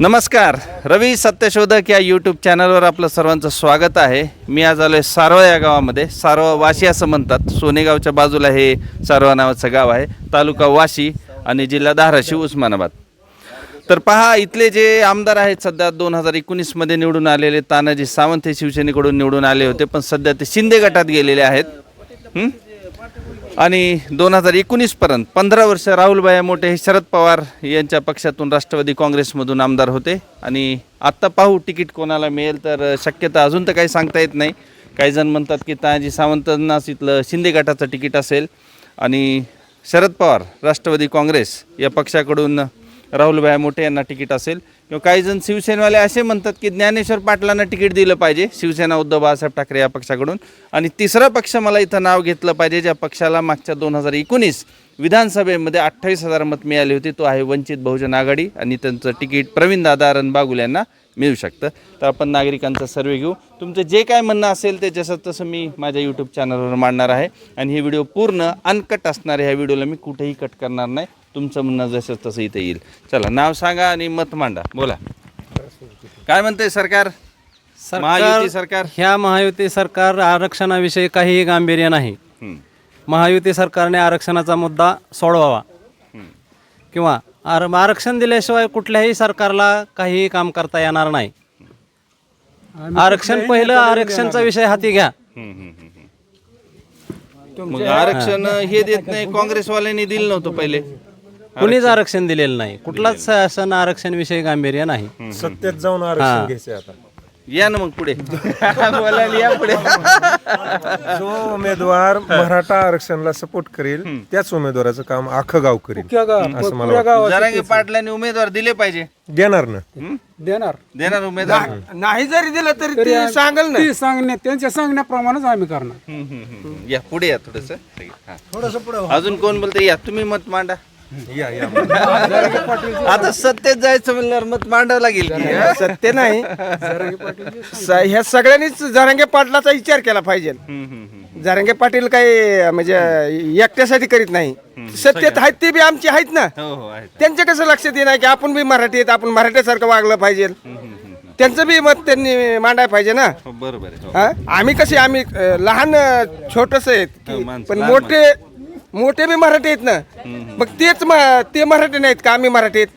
नमस्कार रवी सत्यशोधक या यूट्यूब चॅनलवर आपलं सर्वांचं स्वागत आहे. मी आज आलो आहे सारवा या गावामध्ये. सारवा वाशी असं म्हणतात. सोनेगावच्या बाजूला हे सारवा नावाचं गाव आहे. तालुका वाशी आणि जिल्हा धाराशिव उस्मानाबाद. तर पहा इथले जे आमदार आहेत सध्या दोन हजार एकोणीसमध्ये निवडून आलेले तानाजी सावंत हे शिवसेनेकडून निवडून आले होते पण सध्या ते शिंदे गटात गेलेले आहेत. आणि दोन हजार एकोणीसपर्यंत पंधरा वर्ष राहुलबाया मोठे हे शरद पवार यांच्या पक्षातून राष्ट्रवादी काँग्रेसमधून आमदार होते. आणि आत्ता पाहू तिकीट कोणाला मिळेल तर शक्यता अजून तर काही सांगता येत नाही. काही जण म्हणतात की तानाजी सावंतांनाच इथलं शिंदे गटाचं तिकीट असेल. आणि शरद पवार राष्ट्रवादी काँग्रेस या पक्षाकडून राहुलभाई मोठे यांना तिकीट असेल. किंवा काही जण शिवसेनेवाले असे म्हणतात की ज्ञानेश्वर पाटलांना तिकीट दिलं पाहिजे शिवसेना उद्धव बाळासाहेब ठाकरे या पक्षाकडून. आणि तिसरा पक्ष मला इथं नाव घेतलं पाहिजे ज्या पक्षाला मागच्या दोन हजार एकोणीस विधानसभेमध्ये अठ्ठावीस हजार मत मिळाली होती तो आहे वंचित बहुजन आघाडी. आणि त्यांचं तिकीट प्रवीणदादा रणबागुल यांना मिळू शकतं. तर आपण नागरिकांचा सर्वे घेऊ. तुमचं जे काय म्हणणं असेल ते जसं तसं मी माझ्या यूट्यूब चॅनलवर मांडणार आहे. आणि हे व्हिडिओ पूर्ण अनकट असणार आहे ह्या व्हिडिओला मी कुठेही कट करणार नाही. तुमचं म्हणणं जसं तसं इथे येईल. चला नाव सांगा आणि मत मांडा. बोला. काय म्हणतंय सरकार? महायुती सरकार? ह्या महायुती सरकार आरक्षणाविषयी काहीही गांभीर्य नाही. हं, महायुती सरकारने आरक्षणाचा मुद्दा सोडवावा. हं. किंवा आर आरक्षण दिल्याशिवाय कुठल्याही सरकारला काहीही काम करता येणार नाही. आरक्षण पहिलं आरक्षणचा विषय हाती घ्या. हं, हं, हं, हं. मग आरक्षण हे देत नाही काँग्रेसवाल्यांनी दिलं नव्हतं पहिले. कुणीच आरक्षण दिलेलं नाही. कुठलाच शासन आरक्षण विषयी गांभीर्य नाही. सत्तेत जाऊन आरक्षण घ्यायचंय आता. या ना मग पुढे. बोलायला या पुढे. जो उमेदवार मराठा आरक्षणाला सपोर्ट करेल त्याच उमेदवाराचं काम अख्खं गाव करेल असं मला वाटतं. जरांगे पाटलांनी उमेदवार दिले पाहिजे. देणार ना. देणार. देणार उमेदवार? नाही. जरी दिलं तरी ते सांगल ना. ती सांगण्या त्यांच्या सांगण्याप्रमाणेच आम्ही करणार. हं, हं, हं, हं. या पुढे या थोडस. थोडस पुढे अजून कोण बोलते या तुम्ही मत मांडा. या या. आता सत्तेत जायचं म्हणल्यावर मत मांडावं लागेल. की, हं? सत्य नाही. स- ह्या सगळ्यांनीच जरांगे पाटलाचा विचार केला पाहिजे. हं, हं, हं. जरांगे पाटील काही म्हणजे एकट्यासाठी करीत नाही. सत्तेत आहेत ते बी आमचे आहेत ना. हो हो आहेत. त्यांच्या कसं लक्षात येणार की आपण बी मराठी आहेत आपण मराठीसारखं वागलं पाहिजे. त्यांचं बी मत त्यांनी मांडायला पाहिजे ना. हो, बरोबर आहे हो. हा? आम्ही कसे आम्ही अ, लहान छोटस आहेत हो, माणसं, पण लहान मोठे मोठे बी मराठी आहेत ना. मग तेच म- ते मराठी नाहीत का आम्ही मराठी आहेत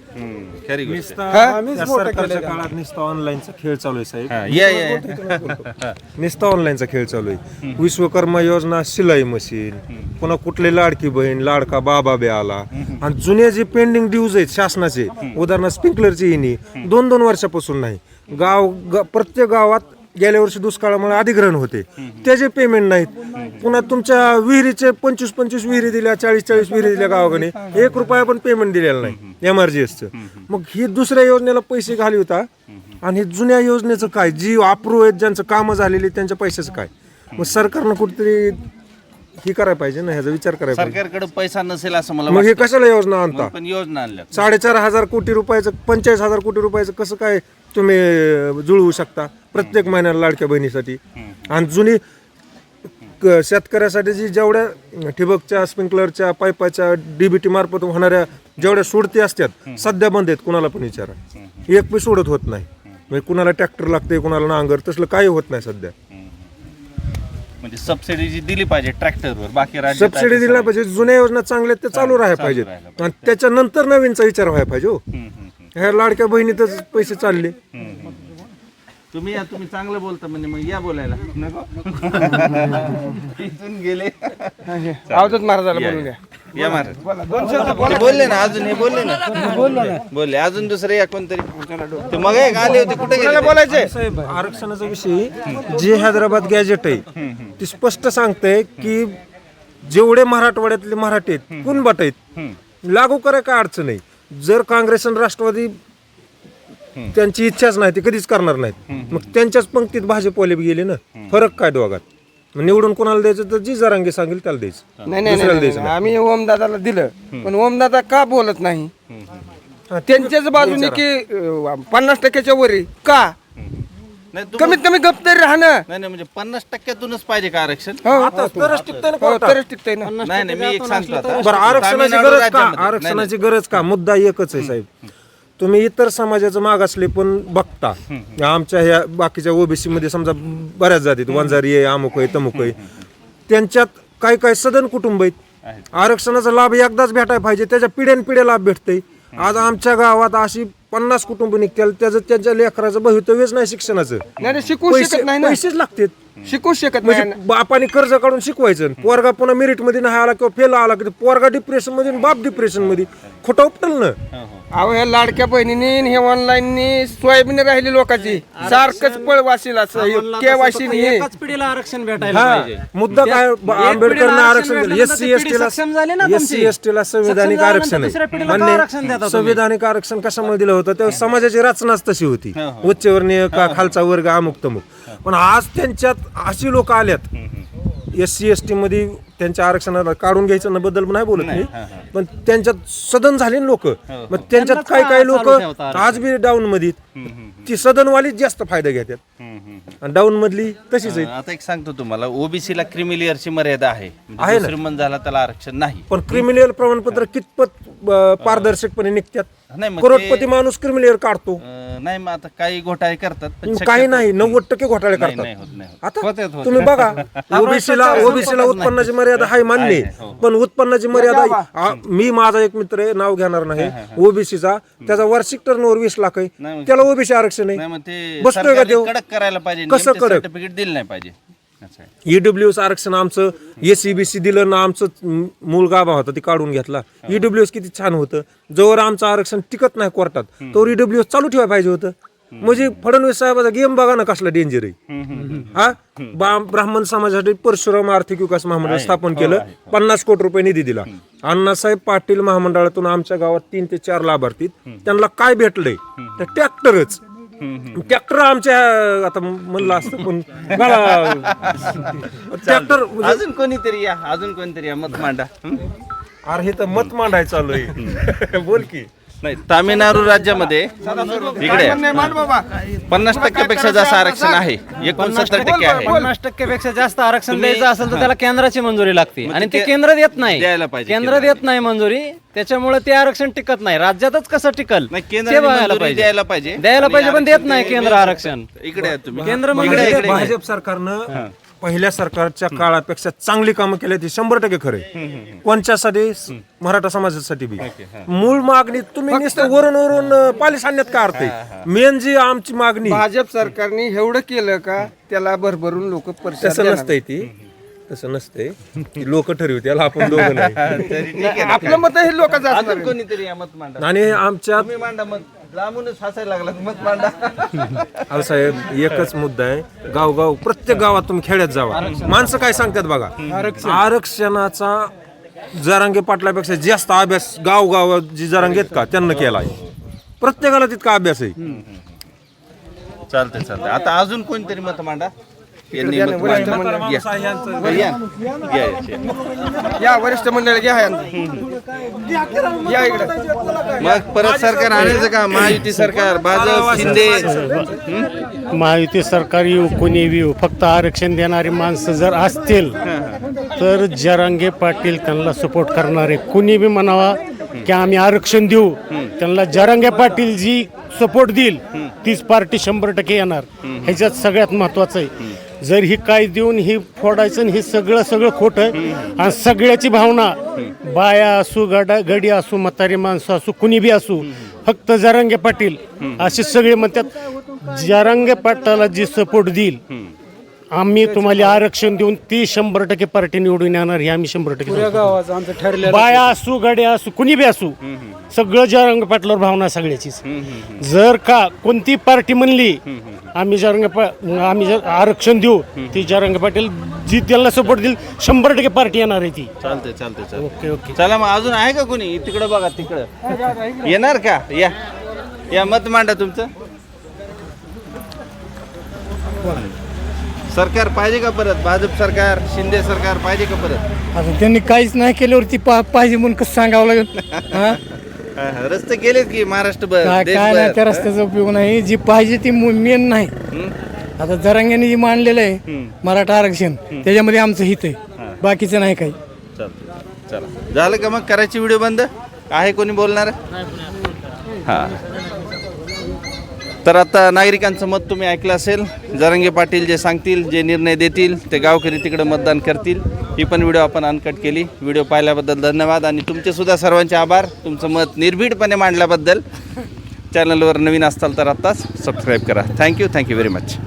खरी गोष्ट त्या सरकारच्या काळात नुसता ऑनलाईनचा खेळ चालू आहे साहेब. हा, या या या. नुसता ऑनलाईनचा खेळ चालू आहे. विश्वकर्मा योजना शिलाई मशीन पुन्हा कुठले लाडकी बहीण लाडका बाबा बे आला. आणि जुने जे पेंडिंग ड्यूज आहेत शासनाचे उदाहरणार्थ स्प्रिंकलरची येणी दोन दोन वर्षापासून नाही. गाव ग- प्रत्येक गावात गेल्या वर्षी दुष्काळामुळे अधिग्रहण होते. त्याचे पेमेंट नाहीत पुन्हा तुमच्या विहिरीचे पंचवीस पंचवीस विहिरी दिल्या चाळीस चाळीस विहिरी दिल्या गावाकडे एक रुपया पण पेमेंट दिलेलं नाही एम आर जी एसचं मग ही दुसऱ्या योजनेला पैसे घाली होता आणि हे जुन्या योजनेचं काय जी अप्रूव्ह आहेत ज्यांचं कामं झालेली त्यांच्या पैशाचं काय? मग सरकारनं कुठेतरी ही करायला पाहिजे ना ह्याचा विचार करायला पाहिजे. सरकारकडे पैसा नसेल असं मला मग हे वाटतं. कशाला योजना आणता? पण योजना आणल्या साडेचार हजार कोटी रुपयाचं पंचेचाळीस हजार कोटी रुपयाचं कसं काय तुम्ही जुळवू शकता प्रत्येक महिन्याला लाडक्या बहिणीसाठी. आणि जुनी क- शेतकऱ्यासाठी जी जेवढ्या ठिबकच्या स्प्रिंकलरच्या पाईपाच्या डीबीटी मार्फत होणाऱ्या जेवढ्या सोडती असतात सध्या बंद आहेत कुणाला पण विचारा. एक बी सोडत होत नाही. म्हणजे कुणाला ट्रॅक्टर लागते कुणाला नांगर तसलं काही होत नाही सध्या. म्हणजे सबसिडी जी दिली पाहिजे ट्रॅक्टरवर बाकी राज्यात सबसिडी दिल्या पाहिजे जुन्या योजना चांगल्या आहेत, त्या चालू राहायला पाहिजेत. राहायला आणि त्याच्यानंतर नवीनचा विचार व्हायला पाहिजे हं. ह्या लाडक्या बहिणीतच पैसे चालले. तुम्ही या तुम्ही चांगलं बोलता म्हणजे मग या बोलायला. नको. इथून गेले. अवधूत महाराजाला बोलून घ्या या. महाराज बोलले ना अजून हे बोलले ना. बोलले अजून दुसरे या कोणतरी? ते मग एक आले होते कुठे गेले ते? बोलायचंय साहेब आरक्षणाचा विषय जे हैदराबाद गॅजेट आहे ती स्पष्ट सांगते की जेवढे मराठवाड्यातले मराठी आहेत कुणबट आहेत लागू कराय काय अडचण नाही जर काँग्रेस आणि राष्ट्रवादी त्यांची इच्छाच नाही ते कधीच करणार नाहीत. मग त्यांच्याच पंक्तीत भाजपवाले गेले ना फरक काय दोघात? मग निवडून कोणाला द्यायचं तर जी जरांगे सांगेल त्याला द्यायचं. नाही नाही, दुसऱ्याला नाही द्यायचं नाही. आम्ही ओमदादाला दिलं पण ओमदादा का बोलत नाही? त्यांच्याच बाजूने की अं, पन्नास टक्क्याच्या वर आहे. का? नाही तुम्ही- कमीत कमी गप तरी राहणं नाही नाही म्हणजे पन्नास टक्क्यातूनच पाहिजे का आरक्षण? हो. आता तरच टिकतंय ना हो, कोर्टात. तरच टिकतंय ना नाही. नाही मी एक सांगतो आता. बरं आरक्षणाची तामिळनाडू गरज का? राज्यामध्ये- नाही, आरक्षणाची गरज का? मुद्दा एकच आहे साहेब. तुम्ही इतर समाजाचं मागासले पण बघता. आमच्या ह्या बाकीच्या ओबीसी मध्ये समजा बऱ्याच जातीत वंजारी आहे अमुक आहे तमुक आहे. त्यांच्यात काय काय सदन कुटुंब आहेत? आरक्षणाचा लाभ एकदाच भेटायला पाहिजे त्याच्या पिढ्यान पिढ्या लाभ भेटतंय. आज आमच्या गावात अशी पन्नास कुटुंब निघतील त्याचं त्यांच्या लेकराचं भवितव्यच नाही शिक्षणाचं. नाही नाही, शिकवू पैसे शकत नाही ना. पैसेच लागतात. शिकू शकत नाही. म्हणजे बापाने कर्ज काढून शिकवायचं पोरगा पुन्हा मेरिटमध्ये नाही आला किंवा फेल आला की पोरगा डिप्रेशनमध्ये आणि बाप डिप्रेशनमध्ये खोटं उपटल ना. अहो ह्या लाडक्या बहिणीनी आणि हे ऑनलाईन सोयाबीन राहिली लोकांची. सारखंच पळ वाशील असं केवायसी एकाच पिढीला आरक्षण भेटायला हा पाहिजे. मुद्दा काय आंबेडकरनं पिढीला आरक्षण दिलं. एस भेटलं सी तर एस ती पिढी सक्षम झाली ना टीला एस सी तुमची. एस टीला संविधानिक आरक्षण आहे? संविधानिक आरक्षण कशामुळे दिलं? होतं तेव्हा समाजाची रचनाच तशी होती. उच्चवर्णीय का खालचा वर्ग अमुक तमुक पण आज त्यांच्यात अशी लोक आल्यात. एस सी एस टी मध्ये त्यांच्या आरक्षणाला काढून घ्यायचं ना बद्दल नाही बोलत मी पण त्यांच्यात सदन झाले लोक. मग त्यांच्यात काही काही लोक? आज बी डाऊन मध्ये ती सदनवालीच जास्त फायदा घेतात. आणि डाऊन मधली तशीच आहे आता एक सांगतो तुम्हाला ओबीसी ला क्रिमिलियरची मर्यादा आहे. म्हणजे आहे. श्रीमंत झाला त्याला आरक्षण नाही. पण क्रिमिनल प्रमाणपत्र कितपत पारदर्शकपणे निघतात? नाही मग करोडपती ते- माणूस क्रिमिनल काढतो अं, नाही मग आता काही घोटाळे करतात पण काही शक्यतो- नाही नव्वद टक्के घोटाळे नाही, नाही होत, करतात नाही होत. आता होतात. तुम्ही बघा ओबीसीला ओबीसीला उत्पन्नाची मर्यादा हाय मान्य आहे. हो. पण उत्पन्नाची मर्यादा आ, मी माझा एक मित्र आहे नाव घेणार नाही ओबीसीचा त्याचा वार्षिक टर्नओव्हर वीस लाख आहे त्याला ओबीसी आरक्षण नाही आहे मग ते बसतोय का सरकारने देव? कडक करायला पाहिजे कसं कडक? सर्टिफिकेट दिलं नाही पाहिजे आहे. ईडब्ल्यूएस आरक्षण आमचं एसीबीसी दिलं ना आमचं म- मूळ गाभा होता ते काढून घेतला. ईडब्ल्यूएस किती छान होतं. जोवर आमचं आरक्षण टिकत नाही कोर्टात तोवर ईडब्ल्यूएस चालू ठेवायला पाहिजे होतं. म्हणजे फडणवीस साहेबाचा गेम बघा ना कसला डेंजर आहे. हा? बा- ब्राह्मण समाजासाठी परशुराम आर्थिक विकास महामंडळ स्थापन केलं पन्नास कोटी रुपये निधी दिला. अण्णासाहेब पाटील महामंडळातून आमच्या गावात तीन ते चार लाभार्थी त्यांना काय भेटलंय? तर ट्रॅक्टरच ट्रॅक्टर आमच्या आता म्हणलं असतं पण ट्रॅक्टर अजून कोणीतरी या अजून कोणीतरी या मत मांडा? अरे हे तर मत मांडाय चालू आहे. बोल की. नाही तामिळनाडू राज्यामध्ये इकडे नाही मान बाबा पन्नास टक्क्यापेक्षा जास्त आरक्षण आहे. एकोणसत्तर टक्के आहे. पन्नास टक्क्यापेक्षा जास्त आरक्षण द्यायचं असेल तर त्याला केंद्राची मंजुरी लागते. आणि ते केंद्र देत नाही. द्यायला पाहिजे केंद्र देत नाही मंजुरी. त्याच्यामुळे ते आरक्षण टिकत नाही. राज्यातच कसं टिकल? नाही ते केंद्राने बघायला मंजुरी पाहिजे. द्यायला पाहिजे. द्यायला पाहिजे पण देत नाही केंद्र आरक्षण. इकडे आहे तुम्ही. केंद्र मंजुरी नाही. भाजप सरकारनं पहिल्या सरकारच्या काळापेक्षा चांगली कामं केली ती शंभर टक्के खरे कोणच्यासाठी? मराठा समाजासाठी बी. मूळ मागणी तुम्ही नुसतं वरून वरून पालिस आणण्यात का अर्थ आहे? मेन जी आमची मागणी भाजप सरकारने एवढं केलं का त्याला भरभरून लोक तसं नसतंय ती. तसं नसतंय. लोक ठरवते त्याला आपण दोघं नाही. तरी ठीक आहे ना. आपलं मत हे लोकांचं असणार अजून आहे. कोणीतरी या मत मांडा. आणि आमच्या तुम्ही मांडा मत. लांबूनच हसायला लागला मांडा. अहो साहेब एकच मुद्दा आहे. गावगाव प्रत्येक गावात तुम्ही खेड्यात जावा. माणसं काय सांगतात बघा? आरक्षणाचा जरांगे पाटलापेक्षा जास्त अभ्यास गाव जी जरांगे आहेत का त्यांना केलाय प्रत्येकाला तितका अभ्यास आहे. चालतंय चालतंय. आता अजून कोणतरी मत मांडा? यांनी मत मांडा. या. या. या, या. या वरिष्ठ मंडळ घ्या. या इकडे. मग परत सरकार आणायचं का? महायुती सरकार भाजप शिंदे? महायुती सरकार येऊ कोणी येऊ? फक्त आरक्षण देणारी माणसं जर असतील तर जरांगे पाटील त्यांना सपोर्ट करणारे. कुणी बी म्हणावा की आम्ही आरक्षण देऊ त्यांना जरांगे पाटील जी सपोर्ट देईल तीच पार्टी शंभर टक्के येणार. ह्याच्यात सगळ्यात महत्वाचं आहे जर ही काय देऊन ही फोडायचं आणि हे सगळं सगळं खोटं आहे आणि सगळ्याची भावना बाया असू गडा गडी असू म्हातारी माणसं असू कुणी बी असू फक्त जरांगे पाटील असे सगळे म्हणतात. जरांगे पाटलाला जी सपोर्ट देईल आम्ही तुम्हाला आरक्षण देऊन ती शंभर टक्के पार्टी निवडून येणार हे आम्ही शंभर टक्के सांगतो. गावाचं आमचं ठरलेलं बाया असू गाड्या असू कुणी बी असू सगळं जरंग पाटलावर भावना सगळ्याचीच. जर का कोणती पार्टी म्हणली आम्ही जरंग पा- आम्ही जर आरक्षण देऊ ती जरंग पाटील जी त्याला सपोर्ट देईल शंभर टक्के पार्टी येणार आहे ती. चालतंय चालतंय चालतंय. Okay okay. चला मग अजून आहे का कोणी? तिकडं बघा तिकडं. येणार का? या. या मत मांडा तुमचं. सरकार पाहिजे का परत? भाजप सरकार शिंदे सरकार पाहिजे का परत? आता त्यांनी काहीच नाही केल्यावरती पा- पाहिजे म्हणून कसं सांगावं लागेल? हा? हा, हा. रस्ते केलेत की महाराष्ट्रभर काय काय नाही देशभर त्या रस्त्याचा उपयोग नाही. जी पाहिजे ती मेन नाही. आता जरांग्याने जी मांडलेलं आहे मराठा आरक्षण त्याच्यामध्ये आमचं हित आहे. बाकीचं नाही काही. चला. झालं का मग करायची व्हिडिओ बंद? आहे कोणी बोलणार. हा. तर आता नागरिकांचं मत तुम्ही ऐकलं असेल. जरंगे पाटील जे सांगतील जे निर्णय देतील ते गावकरी तिकडे मतदान करतील. ही पण व्हिडिओ आपण अनकट केली. व्हिडिओ पाहिल्याबद्दल धन्यवाद आणि तुमचे सुद्धा सर्वांचे आभार. तुमचं मत निर्भीडपणे मांडल्याबद्दल. चॅनलवर नवीन असताल तर आत्ताच सबस्क्राईब करा. Thank you thank you very much